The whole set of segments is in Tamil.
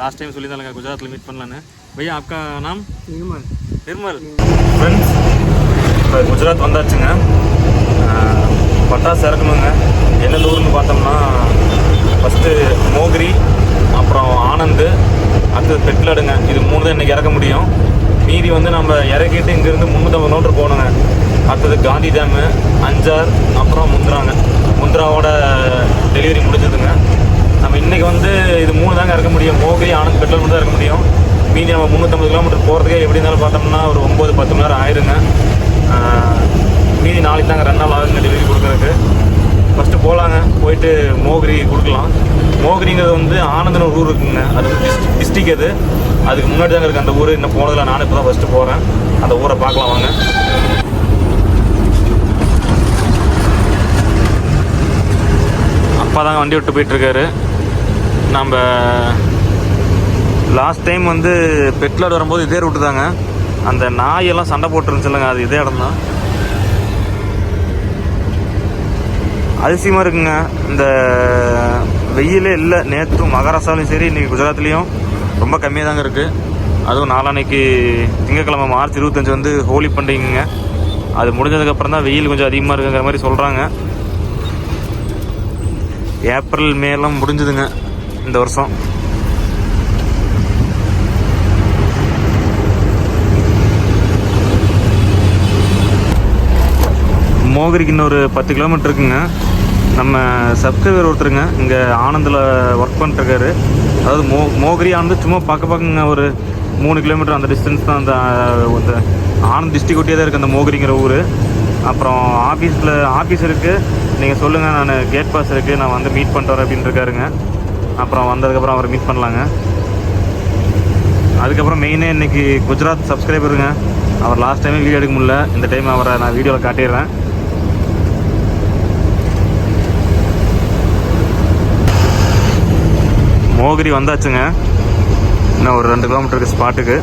லாஸ்ட் டைம் சொல்லியிருந்தாங்க குஜராத்தில் மீட் பண்ணலான்னு. பையா அக்கா நாம்? நிர்மல். நிர்மல். ஃப்ரெண்ட்ஸ் இப்போ குஜராத் வந்தாச்சுங்க. பட்டாசு இறக்கணுங்க. என்னென்ன ஊர்னு பார்த்தோம்னா ஃபஸ்ட்டு மோகிரி அப்புறம் ஆனந்து அடுத்தது பெட்லடுங்க. இது மூணு தான் இன்றைக்கி இறக்க முடியும். மீதி வந்து நம்ம இறக்கிட்டு இங்கேருந்து முந்நூற்றம்பது கிலோமீட்டர் போகணுங்க. அடுத்தது காந்தி டேமு அஞ்சார் அப்புறம் முந்திராங்க. முந்திராவோட டெலிவரி முடிஞ்சதுங்க. இன்றைக்கி வந்து இது மூணு தாங்க இறக்க முடியும். மோகிரி ஆனந்த் பெட்ரோல் மட்டும் தான் இறக்க முடியும். மீதி நம்ம முந்நூற்றம்பது கிலோமீட்டர் போகிறதுக்கே எப்படி இருந்தாலும் பார்த்தோம்னா ஒரு ஒம்பது பத்து மணி நேரம் ஆயிருங்க. மீதி நாளைக்கு தாங்க ரெண்டு நாள் ஆகுங்க டெலிவரி கொடுக்குறதுக்கு. ஃபஸ்ட்டு போகலாங்க போயிட்டு மோகிரி கொடுக்கலாம். மோகிரிங்கிறது வந்து ஆனந்தன் ஒரு ஊர் இருக்குங்க. அது டிஸ்ட்ரிக் அது. அதுக்கு முன்னாடி தாங்க இருக்குது அந்த ஊர். இன்னும் போனதில்ல. நானும் இப்போ தான் ஃபஸ்ட்டு போகிறேன் அந்த ஊரை பார்க்கலாம் வாங்க. அப்பா தாங்க வண்டி விட்டு போயிட்டுருக்காரு நம்ம லாஸ்ட் டைம் வந்து பெட்லாடு வரும்போது இதே ரூட்டு தாங்க. அந்த நாயெல்லாம் சண்டை போட்டுருந்துச்சுல்லங்க. அது இதே இடம் தான் அதிசயமாக இருக்குங்க. இந்த வெயிலே இல்லை. நேற்றும் மகாராஷ்டிராலையும் சரி இன்றைக்கி குஜராத்லேயும் ரொம்ப கம்மியாக தாங்க இருக்குது அதுவும் நாளானைக்கு திங்கக்கிழமை மார்ச் இருபத்தஞ்சு வந்து ஹோலி பண்டிகைங்க. அது முடிஞ்சதுக்கப்புறம் தான் வெயில் கொஞ்சம் அதிகமாக இருக்குங்கிற மாதிரி சொல்கிறாங்க ஏப்ரல் மேலாம் முடிஞ்சுதுங்க. இந்த வருஷம். மோகரிக்கு இன்னொரு பத்து கிலோமீட்டர் இருக்குங்க. நம்ம சப்ஸ்கிரைபர் ஒருத்தருங்க இங்கே ஆனந்தில் ஒர்க் பண்ணிட்டுருக்காரு. அதாவது மோ மோகரி ஆனந்து சும்மா பார்க்க பார்க்குங்க ஒரு மூணு கிலோமீட்டர் அந்த டிஸ்டன்ஸ் தான் அந்த இந்த ஆனந்த் டிஸ்ட்ரிக் ஒட்டியே தான் இருக்குது அந்த மோகரிங்கிற ஊர். அப்புறம் ஆஃபீஸில் ஆஃபீஸ் இருக்குது நீங்கள் சொல்லுங்கள் நான் கேட் பாஸ் இருக்குது நான் வந்து மீட் பண்ணுறேன் வரேன் அப்படின்னு இருக்காருங்க. அப்புறம் வந்ததுக்கப்புறம் அவரை மீட் பண்ணலாங்க. அதுக்கப்புறம் மெயினே இன்றைக்கி குஜராத் சப்ஸ்கிரைபருங்க அவர் லாஸ்ட் டைமே வீடியோ எடுக்க முடியல. இந்த டைம் அவரை நான் வீடியோவில் காட்டிடுறேன். மோகிரி வந்தாச்சுங்க. இன்னும் ஒரு ரெண்டு கிலோமீட்டருக்கு ஸ்பாட்டுக்கு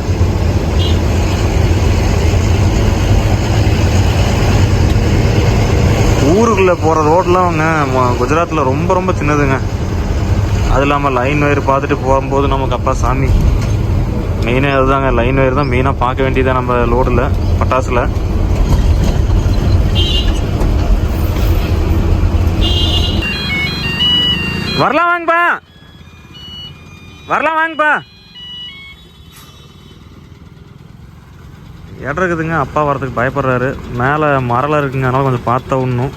ஊருக்குள்ளே போகிற ரோட்லாம்ங்க குஜராத்தில் ரொம்ப ரொம்ப சின்னதுங்க. அது இல்லாமல் லைன் ஒயர் பார்த்துட்டு போகும்போது நமக்கு அப்பா சாமி. மெயினாக அதுதாங்க லைன் ஒயர் தான் மெயினாக பார்க்க வேண்டியதாக நம்ம லோடில் பட்டாசில். வரலாம் வாங்கப்பா. வரலாம் வாங்கப்பா. இடம் இருக்குதுங்க அப்பா வரதுக்கு பயப்படுறாரு. மேலே மரலாம் இருக்குங்க அதனால கொஞ்சம் பார்த்தா ஒன்றும்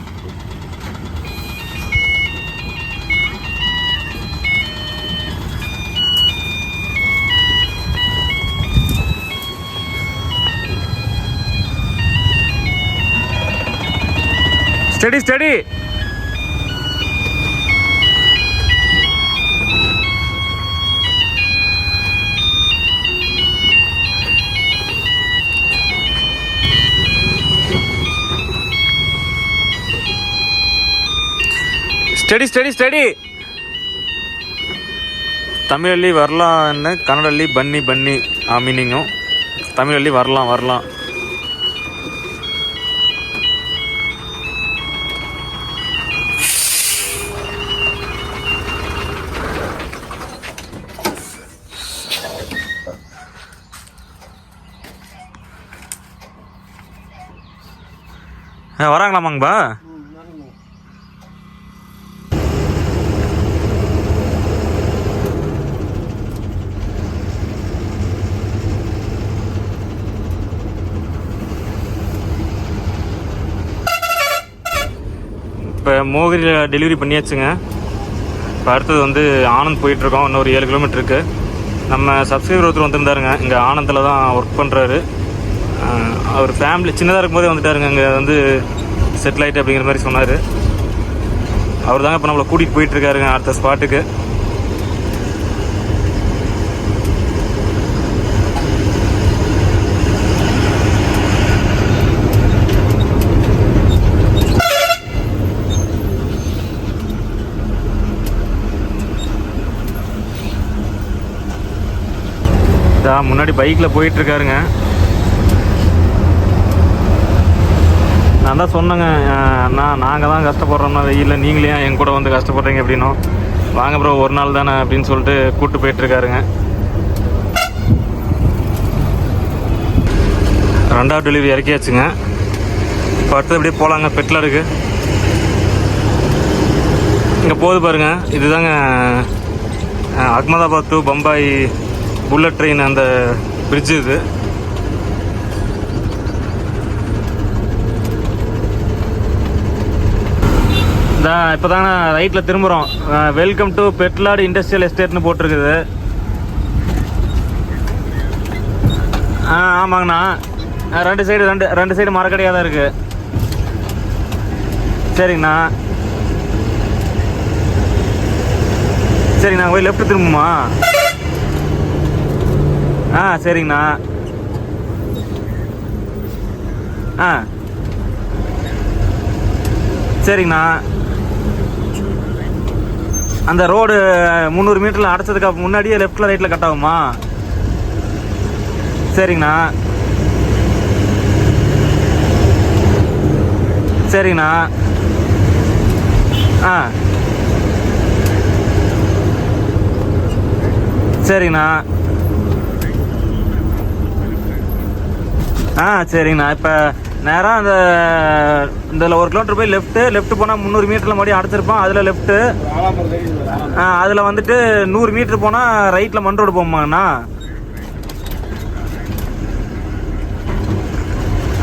study study study study study தமிழல்லி வரலான்னு கன்னடல்லி பன்னி பன்னி ஆ மீனிங்கும் தமிழல்லி வரலாம் வரலாம். வராங்களாமாங்கப்பா இப்போ மோகிரியில் டெலிவரி பண்ணியாச்சுங்க. இப்போ அடுத்தது வந்து ஆனந்த் போயிட்டுருக்கோம் இன்னொரு ஏழு கிலோமீட்டருக்கு நம்ம சப்ஸ்கிரைபர் ஒருத்தர் வந்திருந்தாருங்க. இங்கே ஆனந்தில் தான் ஒர்க் பண்ணுறாரு அவர் ஃபேமிலி சின்னதாக இருக்கும்போதே வந்துட்டாருங்க. இங்கே வந்து செட்டில் ஆகிட்டு அப்படிங்கிற மாதிரி சொன்னார். அவர் தாங்க இப்போ நம்மளை கூட்டிகிட்டு போயிட்டுருக்காருங்க அடுத்த ஸ்பாட்டுக்கு முன்னாடி பைக்கில் போயிட்டுருக்காருங்க நான் தான் சொன்னேங்க நான் அண்ணா நாங்கள் தான் கஷ்டப்படுறோம்னா வெயிலில் நீங்களே ஏன் என் கூட வந்து கஷ்டப்படுறீங்க அப்படின்னும். வாங்க ப்ரோ ஒரு நாள் தானே அப்படின்னு சொல்லிட்டு கூப்பிட்டு போயிட்டுருக்காருங்க ரெண்டாவது டெலிவரி இறக்கியாச்சுங்க. இப்போ அடுத்தது அப்படியே போகலாங்க பெட்டில் இருக்குது இங்கே போகுது பாருங்க இதுதாங்க Ahmedabad to Bombay bullet train அந்த பிரிட்ஜு இது. தான் இப்போ தாங்க ரைட்டில் திரும்புகிறோம் வெல்கம் டு பெட்லாடு இண்டஸ்ட்ரியல் எஸ்டேட்னு போட்டிருக்குது. ஆ ஆமாங்கண்ணா. ரெண்டு சைடு ரெண்டு ரெண்டு சைடு மரக்கடையாக தான் இருக்குது சரிங்கண்ணா. சரிங்கண்ணா போய் லெஃப்ட் திரும்புமா? ஆ சரிங்கண்ணா. ஆ. சரிங்கண்ணா. அந்த ரோடு முந்நூறு மீட்டரில் அடைச்சதுக்கு முன்னாடியே லெஃப்டில் ரைட்டில் கட் ஆகுமா சரிங்கண்ணா. சரிங்கண்ணா. ஆ. சரிங்கண்ணா. ஆ சரிங்கண்ணா. இப்போ நேராக அந்த இதில் ஒரு கிலோமீட்டர் போய் லெஃப்ட்டு லெஃப்ட் போனால் முந்நூறு மீட்டரில் மறுபடியும் அடைச்சிருப்போம் அதில் லெஃப்ட்டு ஆ அதில் வந்துட்டு நூறு மீட்ரு போனால் ரைட்டில் மண் ரோடு போகுமாங்கண்ணா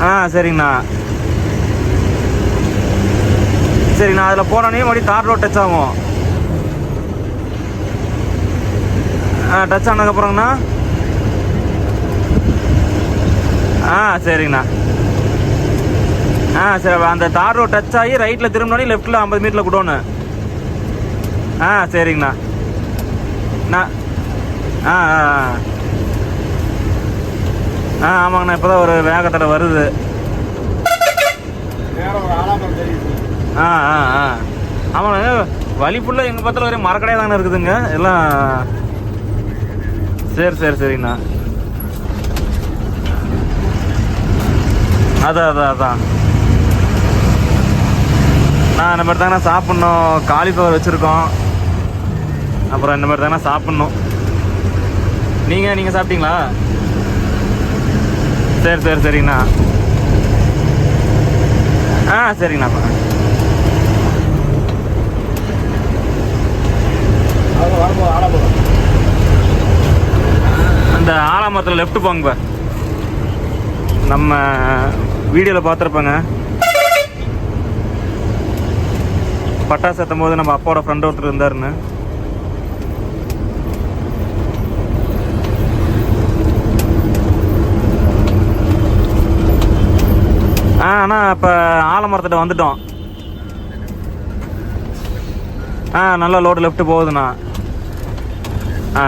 ஆ சரிங்கண்ணா. சரிங்கண்ணா அதில் போனோடனே மறுபடியும் தார் ரோட் டச் ஆகும். ஆ டச் ஆனதுக்கப்புறங்கண்ணா. ஆ சரிங்கண்ணா. ஆ சரி அந்த தார் ரோட் டச் ஆகி ரைட்டில் திரும்பினோடனே லெஃப்ட்டில் ஐம்பது மீட்டரில் குடோன்னு ஆ சரிங்கண்ணா. நான் ஆ ஆ ஆ. ஆ ஆமாங்கண்ணா இப்போ தான் ஒரு வேகத்தடை வருது ஆ ஆ ஆ. ஆமாண்ணா வழி ஃபுல்லாக எங்கள் பக்கத்தில் ஒரே மரக்கடையாக தானே இருக்குதுங்க. எல்லாம் சரி சரி சரிங்கண்ணா. அதான் அதான் அதான். நான் இந்த மாதிரி தாங்கண்ணா சாப்பிட்ணும். காலிஃப்ளவர் வச்சுருக்கோம். அப்புறம் இந்த மாதிரி தாங்க சாப்பிட்ணும். நீங்கள் நீங்கள் சாப்பிட்டீங்களா? சரி சரி சரிங்கண்ணா. ஆ சரிங்கண்ணா அந்த ஆலாமரத்தில் லெஃப்ட் போங்க நம்ம வீடியோவில் பார்த்துருப்பேங்க. பட்டாசு ஏற்றும் போது நம்ம அப்பாவோட ஃப்ரெண்ட் ஒருத்தர் இருந்தாருன்னு. ஆ அண்ணா இப்போ ஆலமரத்திட்ட வந்துட்டோம். ஆ நல்ல லோடு லெஃப்ட் போகுதுண்ணா. ஆ.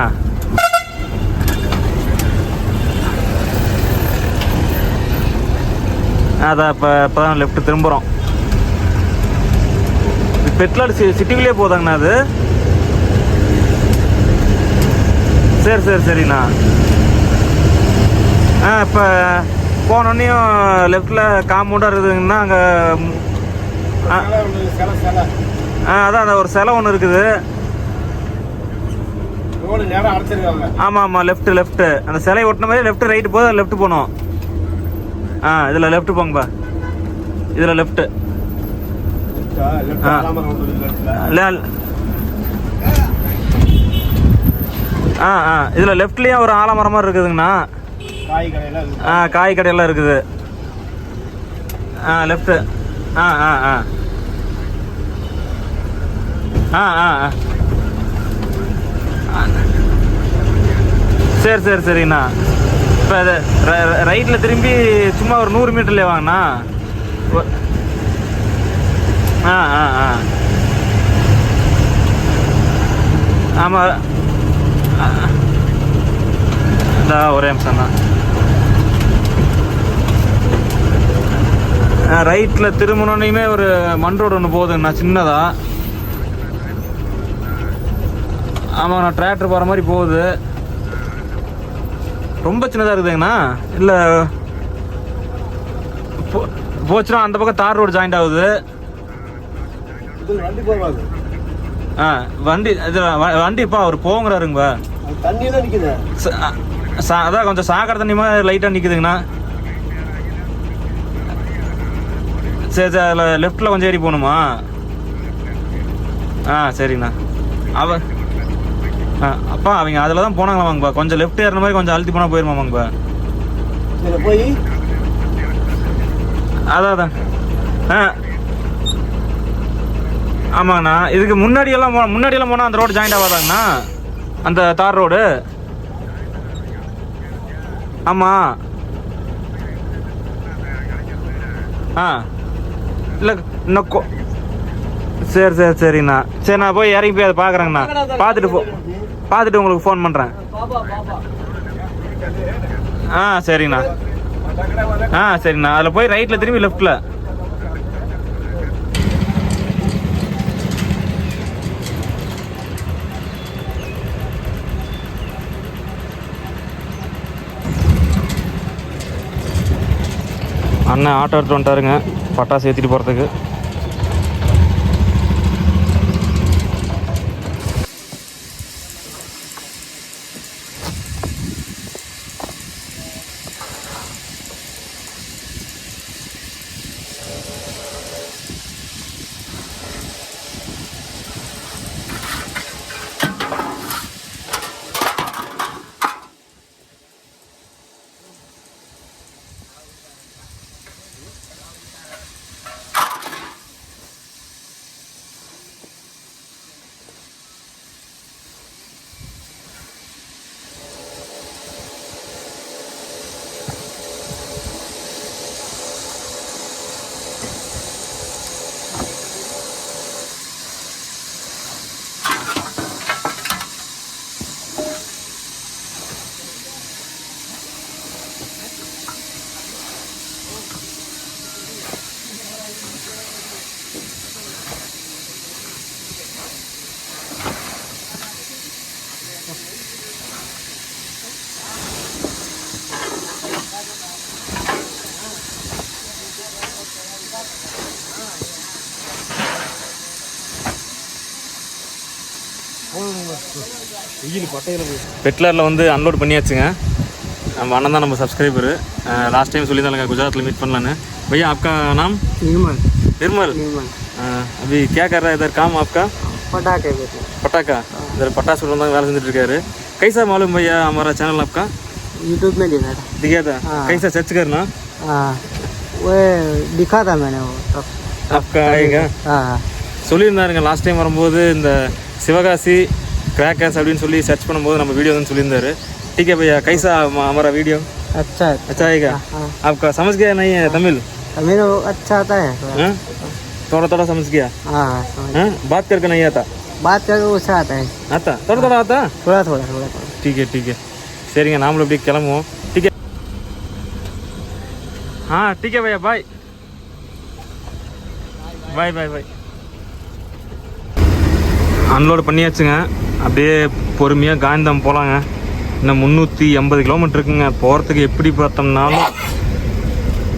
அதான் இப்போ இப்போ தான் லெஃப்ட் திரும்புகிறோம் பெட்லாடு சி சிட்டிக்குள்ளேயே போதாங்கண்ணா அது. சரி சரி சரிண்ணா. ஆ இப்போ போனோடனையும் லெஃப்டில் காம்பவுண்டாக இருக்குதுங்கன்னா அங்கே ஆ. அதான் அந்த ஒரு சிலை ஒன்று இருக்குது. ஆமாம் ஆமாம் லெஃப்ட் லெஃப்ட்டு அந்த சிலை ஒட்டின மாதிரி லெஃப்ட் ரைட்டு போகுது லெஃப்ட் போகணும் ஆ இதில் லெஃப்ட் போங்கப்பா. இதில் லெஃப்ட்டு லெஃப்ட். ஆ. ஆ ஆ. இதில் லெஃப்ட்லேயும் ஒரு ஆலமரம் மாதிரி இருக்குதுங்கண்ணா. காய் ஆ காய் கடையெல்லாம் இருக்குது. ஆ லெஃப்ட்டு ஆ ஆ ஆ. ஆ ஆ ஆ. ஆ. சரி சரி சரிங்கண்ணா. இப்போ அது ரைட்டில் திரும்பி சும்மா ஒரு நூறு மீட்டர்லேயே வாங்கண்ணா. ஆ ஆ ஆ. ஆமாம் இந்த ஒரே நிமிஷம் தான். ரைட்டில் திரும்பணுன்னையுமே ஒரு மண் ரோடு ஒன்று போகுதுங்கண்ணா சின்னதா. ஆமாங்கண்ணா டிராக்டர் போகிற மாதிரி போகுது. ரொம்ப சின்னதாக இருக்குதுங்கண்ணா. இல்லை போச்சுன்னா அந்த பக்கம் தார் ரோடு ஜாயிண்ட் ஆகுது. ஆ வண்டி இது வண்டிப்பா அவர் போங்கிறாருங்கப்பா தண்ணி தான் சா- அதான் கொஞ்சம் சாக்கடை தண்ணி மாதிரி லைட்டாக நிற்குதுங்கண்ணா சரி சரி அதில் லெஃப்ட்டில் கொஞ்சம் ஏறி போகணுமா? ஆ சரிங்கண்ணா. அவ ஆ அப்பா அவங்க அதில் தான் போனாங்களாமாங்கப்பா கொஞ்சம் லெஃப்ட் ஏறின மாதிரி கொஞ்சம் அழுத்தி போனால் போயிருமாமாங்கப்பா போய் அதான் அதான். ஆ ஆமாங்கண்ணா. இதுக்கு முன்னாடியெல்லாம் போ முன்னாடியெல்லாம் போனால் அந்த ரோடு ஜாயிண்ட் ஆகாதாங்கண்ணா அந்த தார் ரோடு ஆமாம் ஆ. இல்லை இன்னும் கொ- சரி சரி சரிண்ணா சரி நான் போய் இறங்கி போய் அதை பார்க்குறேங்கண்ணா. பார்த்துட்டு போ பார்த்துட்டு உங்களுக்கு ஃபோன் பண்ணுறேன் ஆ சரிங்கண்ணா. ஆ சரிண்ணா அதில் போய் ரைட்டில் திரும்பி லெஃப்ட்டில் அண்ணன் ஆட்டோ எடுத்துகிட்டு வந்துட்டாருங்க. பட்டாசு ஏற்றிட்டு போகிறதுக்கு பெட்லரில் வந்து அன்லோட் பண்ணியாச்சுங்க நம்ம அண்ணன் தான் நம்ம சப்ஸ்கிரைபரு லாஸ்ட் டைம் சொல்லியிருந்தாங்க குஜராத்தில் மீட் பண்ணலான்னு भैया आपका नाम निर्मल निर्मल निर्मल अ, अभी क्या कर रहा है इधर काम आपका पटाखे बेटे पटाखा इधर पटास தான் வேலை செஞ்சுட்டு இருக்காரு कैसा मालूम भैया हमारा चैनल आपका यूट्यूब में देखा था दिखा था हाँ। कैसा सर्च करना हाँ वो दिखा था मैंने वो तब आपका आएगा हाँ हाँ சொல்லியிருந்தாருங்க லாஸ்ட் டைம் வரும்போது இந்த சிவகாசி கிராக்கர்ஸ் அப்படின்னு சொல்லி சர்ச் பண்ணும்போது நம்ம வீடியோ வந்து சொல்லியிருந்தாரு ठीक है भैया कैसा हम- हमारा वीडियो अच्छा है अच्छा आएगा हाँ आपका समझ गया नहीं है तमिल मेरा वो अच्छा आता है थोड़ा हाँ? थोड़ा थोड़ा समझ गया हाँ हाँ समझ हाँ? बात करके नहीं आता बात करके उससे आता है आता थोड़ा थोड़ा आता थोड़ा थोड़ा थोड़ा थोड़ा ठीक है ठीक है சரிங்க நாமளும் இப்படி கிளம்புவோம் ठीक है हाँ ठीक है भैया बाय பாய் பாய் பாய் அன்லோட் பண்ணியாச்சுங்க அப்படியே பொறுமையாக காந்தம் போகலாங்க இன்னும் முந்நூற்றி எண்பது கிலோமீட்டர் இருக்குங்க. போகிறதுக்கு எப்படி பார்த்தோம்னாலும்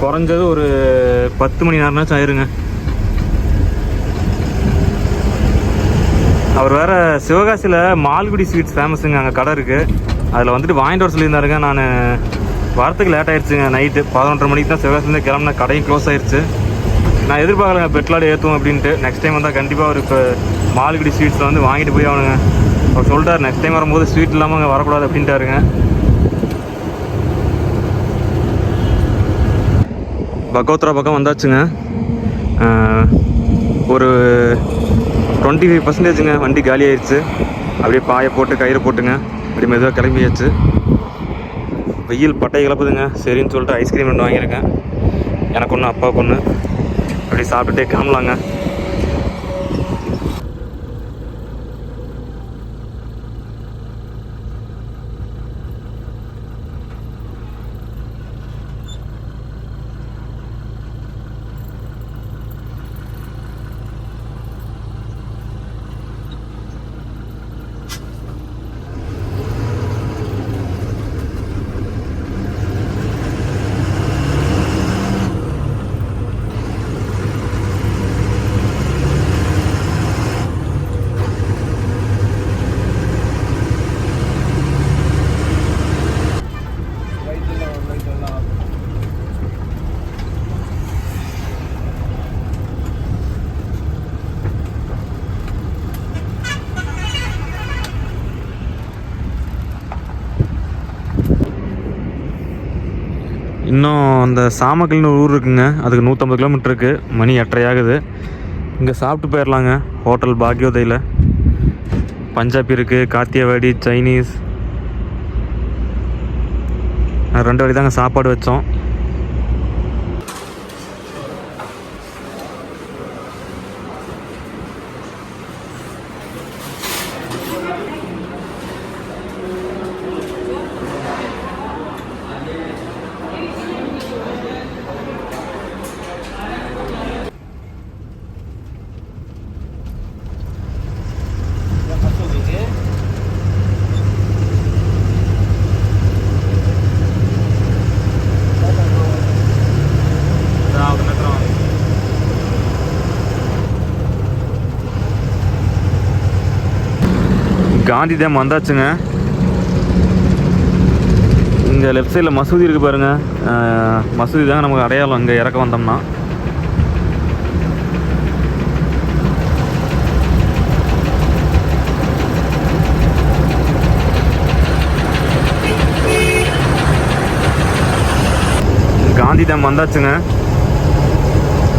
குறைஞ்சது ஒரு பத்து மணி நேரம்னாச்சும் ஆயிருங்க. அவர் வேறு சிவகாசியில் மால்குடி ஸ்வீட்ஸ் ஃபேமஸுங்க அங்கே கடை இருக்குது அதில் வந்துட்டு வாங்கிட்டு வர சொல்லியிருந்தாருங்க. நான் வரத்துக்கு லேட் ஆயிடுச்சுங்க நைட்டு பதினொன்றரை மணிக்கு தான் சிவகாசிலேருந்து கிளம்புனா கடையும் க்ளோஸ் ஆயிடுச்சு நான் எதிர்பார்க்கலங்க பெட்லாடு ஏற்றுவோம் அப்படின்ட்டு. நெக்ஸ்ட் டைம் வந்தால் கண்டிப்பாக ஒரு இப்போ மால்குடி ஸ்வீட்ஸில் வந்து வாங்கிட்டு போய் ஆகணுங்க. அவர் சொல்லிட்டார் நெக்ஸ்ட் டைம் வரும்போது ஸ்வீட் இல்லாமல் அங்கே வரக்கூடாது அப்படின்ட்டாருங்க. பகோத்ரா பக்கம் வந்தாச்சுங்க. ஒரு டுவெண்ட்டி ஃபைவ் பர்சன்டேஜுங்க வண்டி காலி ஆயிடுச்சு அப்படியே பாயை போட்டு கயிறு போட்டுங்க. அப்படியே மெதுவாக கிளம்பியாச்சு. வெயில் பட்டை கிளப்புதுங்க. சரின்னு சொல்லிட்டு ஐஸ்கிரீம் ரெண்டு வாங்கியிருக்கேன். எனக்கு ஒன்று அப்பாவுக்கு ஒன்று அப்படி சாப்பிட்டுட்டே கிளம்பலாங்க. அந்த சாமக்கல்னு ஒரு ஊர் இருக்குங்க. அதுக்கு நூற்றம்பது கிலோமீட்டர் இருக்குது மணி எட்டரையாகுது. இங்கே சாப்பிட்டு போயிடலாங்க ஹோட்டல் பாக்யோதயில். பஞ்சாபி இருக்குது காத்தியவாடி சைனீஸ். ரெண்டு வழி தாங்க சாப்பாடு வச்சோம். காந்தி டேம் வந்தாச்சுங்க. இங்கே லெஃப்ட் சைடில் மசூதி இருக்குது பாருங்க. மசூதி தாங்க நமக்கு அடையாளம். இங்கே இறக்க வந்தோம்னா. காந்தி டேம் வந்தாச்சுங்க.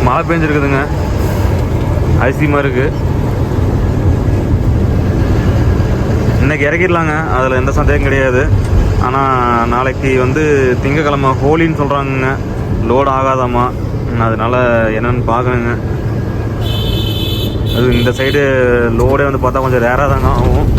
மழை பெஞ்சிருக்குதுங்க. அதிசயமாக இருக்குது இன்னைக்கு இறக்கிடலாங்க. அதில் எந்த சந்தேகம் கிடையாது. ஆனால் நாளைக்கு வந்து திங்கக்கிழமை ஹோலின்னு சொல்கிறாங்கங்க லோடு ஆகாதாமா. அதனால் என்னன்னு பார்க்கணுங்க. அது இந்த சைடு லோடே வந்து பார்த்தா கொஞ்சம் ரேராக தாங்க ஆகும்.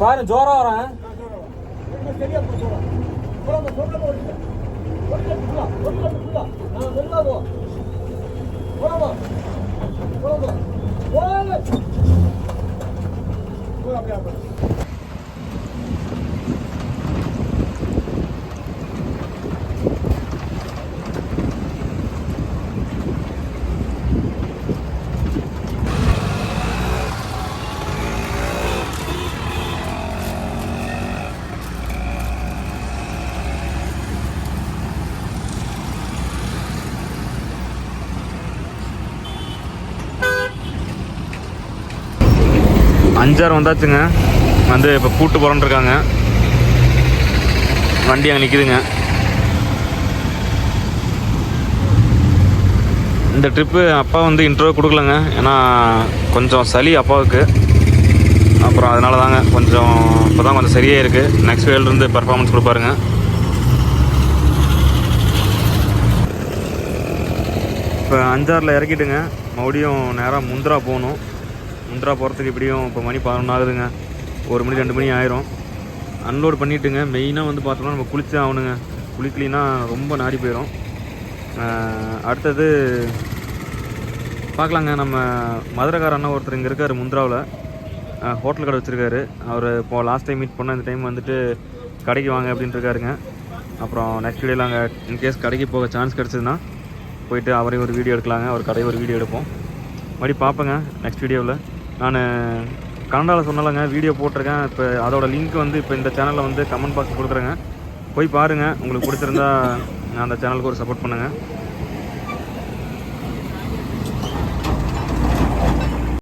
பாரு ஜோரா வரேன் அஞ்சாறு வந்தாச்சுங்க. வந்து இப்போ கூட்டு போகிறோன்னு இருக்காங்க. வண்டி அங்கே நிற்கிதுங்க இந்த ட்ரிப்பு அப்பா வந்து இன்டர்வியூ கொடுக்கலங்க. ஏன்னா கொஞ்சம் சளி அப்பாவுக்கு. அப்புறம் அதனால தாங்க கொஞ்சம் இப்போ தான் கொஞ்சம் சரியாக இருக்குது நெக்ஸ்ட் இருந்து பர்ஃபார்மன்ஸ் கொடுப்பாருங்க. இப்போ அஞ்சாறில் இறக்கிட்டுங்க. மறுபடியும் நேராக முந்திரா போகணும். முந்திரா போகிறதுக்கு எப்படியும் இப்போ மணி பதினொன்று ஆகுதுங்க. ஒரு மணி ரெண்டு மணி ஆயிரும். அன்லோட் பண்ணிட்டுங்க. மெயினாக வந்து பார்த்தோம்னா நம்ம குளிச்சே ஆகணுங்க. குளிக்கலினா ரொம்ப நாடி போயிடும் அடுத்தது பார்க்கலாங்க. நம்ம மதுரைக்கார அண்ணா ஒருத்தர் இங்கே இருக்கார் முந்திராவில். ஹோட்டல் கடை வச்சுருக்காரு. அவர் இப்போ லாஸ்ட் டைம் மீட் பண்ண இந்த டைம் வந்துட்டு கடைக்கு வாங்க அப்படின்ட்டு இருக்காருங்க. அப்புறம் நெக்ஸ்ட் வீடியோவில் அங்கே இன்கேஸ் கடைக்கு போக சான்ஸ் கிடச்சதுன்னா போயிட்டு அவரையும் ஒரு வீடியோ எடுக்கலாங்க. அவர் கடையை ஒரு வீடியோ எடுப்போம். மறுபடியும் பார்ப்பேங்க நெக்ஸ்ட் வீடியோவில் நான் கனடாவில் சொன்னலங்க வீடியோ போட்டிருக்கேன். இப்போ அதோட லிங்க் வந்து இப்போ இந்த சேனலில் வந்து கமெண்ட் பாக்ஸ் கொடுக்குறேங்க போய் பாருங்கள் உங்களுக்கு பிடிச்சிருந்தா அந்த சேனலுக்கு ஒரு சப்போர்ட் பண்ணுங்கள்